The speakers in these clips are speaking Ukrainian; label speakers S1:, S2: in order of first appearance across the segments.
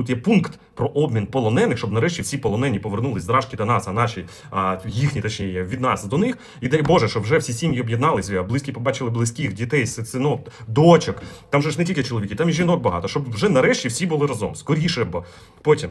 S1: Тут є пункт про обмін полонених, щоб нарешті всі полонені повернулись з Рашки до нас, а наші а, їхні точніше від нас до них. І дай Боже, щоб вже всі сім'ї об'єдналися, близькі побачили близьких, дітей, синок, дочок. Там же ж не тільки чоловіки, там і жінок багато, щоб вже нарешті всі були разом. Скоріше бо Потім.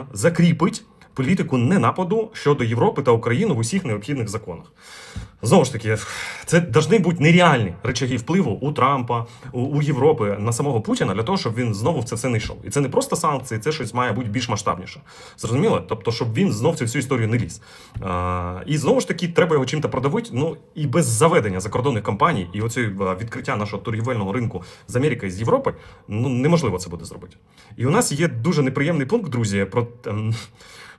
S1: закріпить політику ненападу щодо Європи та України в усіх необхідних законах. Знову ж таки, це повинні бути нереальні речаги впливу у Трампа, у, у Європи на самого Путіна для того, щоб він знову в це все не йшов. І це не просто санкції, це щось має бути більш масштабніше. Зрозуміло? Тобто, щоб він знов цю всю історію не ліз. А, і знову ж таки, треба його чим-то продавити. Ну і без заведення закордонних компаній і оцього відкриття нашого торгівельного ринку з Америки і з Європи, ну неможливо це буде зробити. І у нас є дуже неприємний пункт, друзі, про.